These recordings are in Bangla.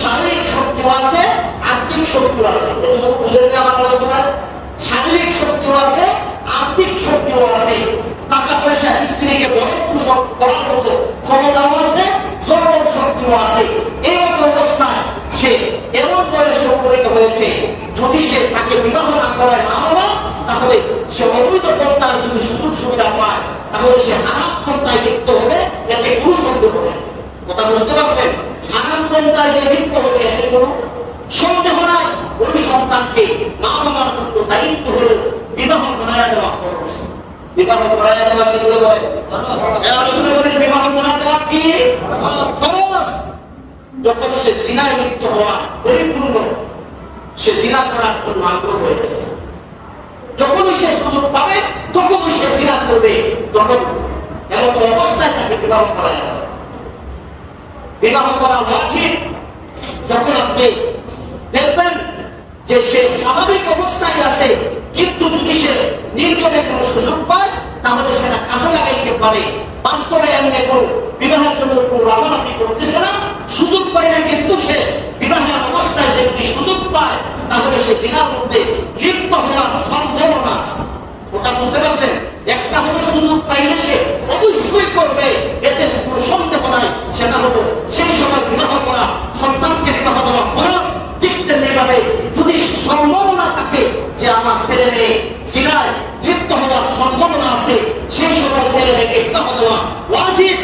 শারীরিক শক্তি আছে। আর্থিক শক্তি আছে এটুকু বুঝে আমার শারীরিক শক্তিও আছে আর্থিক শক্তিও আছে টাকা পয়সা স্ত্রীকে বড় করার মতো ক্ষমতাও যদি সে তাকে বিবাহ না করায় মা বাবা, তাহলে সে অবৈধ পন্থার যদি সুযোগ সুবিধা পায়, তাহলে সে আরাম পন্থায় লিপ্ত হবে এতে কোনো সন্দেহ নেই কথা বুঝতে পারছেন? আরাম পন্থায় যে লিপ্ত হবে, এতে কোনো সন্দেহ নাই। ওই সন্তানকে মা বাবার জন্য দায়িত্ব হলো বিবাহ করায় দেওয়া খরচ বিবাহ করায় দেওয়া কি বলে? আলোচনা করে বিবাহ করায় দেওয়া কি? যখন সে জিনায় লিপ্ত হওয়া পরিপূর্ণ সে জিনা করার জন্য আগ্রহ হয়েছে। যখনই সে সুযোগ পাবে, তখনই সে জিনা করবে। তখন এমন অবস্থায় তাকে বিবাহ করা যাবে। বিবাহ করা উচিত যখন আপনি দেখবেন যে সে স্বাভাবিক অবস্থায় আছে, কিন্তু যদি সে নির্জনে কোনো সুযোগ পায়, তাহলে সেটা কাজে লাগাইতে পারে। বাস্তবে এমনি কোনো বিবাহের জন্য কোনো লাভালাভি করতেছে না সুযোগ পাইলে কিন্তু সে বিবাহের অবস্থায় সে যদি সুযোগ পায় তাহলে সে জিনার মধ্যে লিপ্ত হওয়ার সম্ভাবনা ওটা বুঝতে পারছেন? একটা হলো সুযোগ পাইলে সে অবশ্যই করবে, এতে কোনো সন্দেহ নাই। সেটা হলো সেই সময় বিবাহ করা, সন্তানকে বিবাহ দেওয়া খরচ ঠিক তেমনিভাবে যদি সম্ভাবনা থাকে যে আমার ছেলে মেয়ে জিনায় লিপ্ত হওয়ার সম্ভাবনা আছে, সেই সময় ছেলে মেয়েকে বিবাহ দেওয়া ওয়াজিব।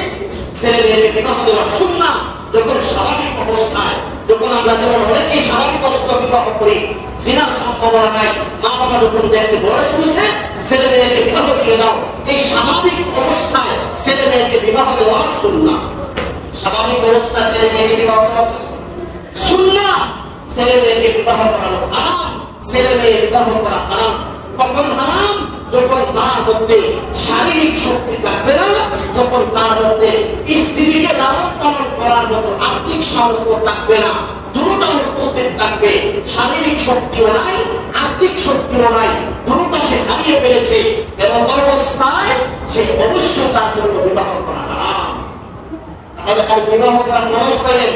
ছেলে মেয়েকে বিবাহ দেওয়া সুন্না যখন স্বাভাবিক অবস্থায়, যখন আমরা যেমন অনেকেই স্বাভাবিক অবস্থা বিবাহ করি জিনার সম্ভাবনা নাই মা বাবা যখন দেখছে বয়স হয়েছে ছেলে মেয়েকে বিবাহ দিয়ে দাও। এই স্বাভাবিক অবস্থায় ছেলে মেয়েকে বিবাহ দেওয়া সুন্না স্বাভাবিক অবস্থায় ছেলে মেয়েকে বিবাহ সুন্না ছেলে মেয়েকে বিবাহ করানো ছেলে মেয়ে বিবাহ করা হারাম। কখন হারাম? যখন তার মধ্যে শারীরিক শক্তি থাকবে না, যখন তার মধ্যে স্ত্রীকে লালন পালন করার মতো আর্থিক সামর্থ্য থাকবে না। উপস্থিত থাকবে শারীরিক শক্তিও নাই, আর্থিক শক্তিও নাই দুটোটা সে হারিয়ে ফেলেছে এবং অবস্থায় সে অবশ্যই তার জন্য বিবাহ করা তাহলে আর বিবাহ করা পাইলেন